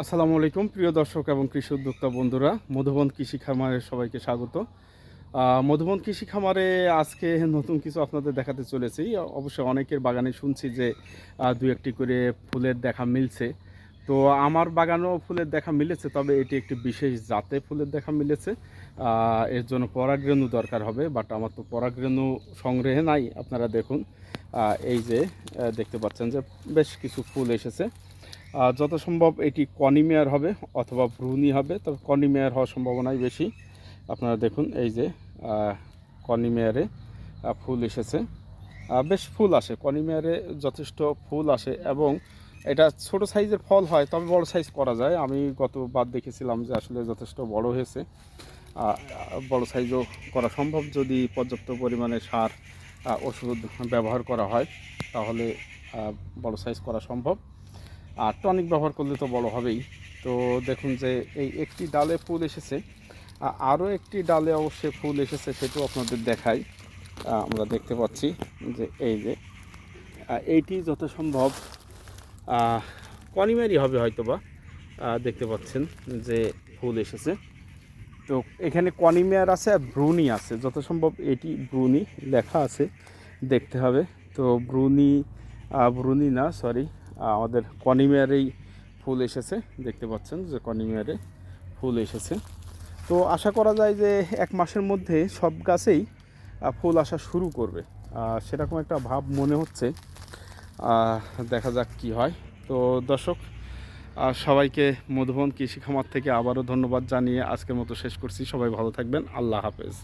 আসসালামু আলাইকুম, প্রিয় দর্শক এবং কৃষি উদ্যোক্তা বন্ধুরা। মধুবন কৃষি খামারে সবাইকে স্বাগত। মধুবন কৃষি খামারে আজকে নতুন কিছু আপনাদের দেখাতে চলেছি। অবশ্যই অনেকের বাগানে শুনছি যে দু একটি করে ফুলের দেখা মিলছে। তো আমার বাগানেও ফুলের দেখা মিলেছে, তবে এটি একটি বিশেষ জাতে ফুলের দেখা মিলেছে। এর জন্য পরাগরেণু দরকার হবে, বাট আমার তো পরাগরেণু সংগ্রহে নাই, আপনারা দেখুন। এই যে দেখতে পাচ্ছেন যে, বেশ কিছু ফুল এসেছে। যত সম্ভব এটি কনিমেয়ার হবে অথবা ব্রুনি হবে, তবে কনিমেয়ার হওয়ার সম্ভাবনাই বেশি। আপনারা দেখুন, এই যে কনিমেয়ারে ফুল এসেছে। বেশ ফুল আসে, কনিমেয়ারে যথেষ্ট ফুল আসে এবং এটা ছোট সাইজের ফল হয়, তবে বড় সাইজ করা যায়। আমি গতবার দেখেছিলাম যে আসলে যথেষ্ট বড় হয়েছে। বড় সাইজও করা সম্ভব। যদি পর্যাপ্ত পরিমাণে সার ওষুধ ব্যবহার করা হয়, তাহলে বড় সাইজ করা সম্ভব। আর টনিক ব্যবহার করলে তো বড় হবেই। তো দেখুন যে এই একটি ডালে ফুল এসেছে। আরও একটি ডালে অবশ্যই ফুল এসেছে সেটাও আপনাদের দেখাই। আমরা দেখতে পাচ্ছি যে এই যে এইটি যত সম্ভব কনিমারি হবে হয়তো বা দেখতে পাচ্ছেন যে ফুল এসেছে। তো এখানে কনিমেয়ার আছে আর ব্রুনি আছে। যত সম্ভব এটি ব্রুনি লেখা আছে, দেখতে হবে। তো ব্রুনি ব্রুনি না, সরি আমাদের কনিমেয়ারেই ফুল এসেছে। দেখতে পাচ্ছেন যে কনিমেয়ারে ফুল এসেছে। তো আশা করা যায় যে এক মাসের মধ্যে সব গাছেই ফুল আসা শুরু করবে। সেরকম একটা ভাব মনে হচ্ছে। দেখা যাক কি হয়। তো দর্শক সবাইকে মধুবন কৃষি খামার থেকে আবারও ধন্যবাদ জানিয়ে আজকের মতো শেষ করছি। সবাই ভালো থাকবেন। আল্লাহ হাফেজ।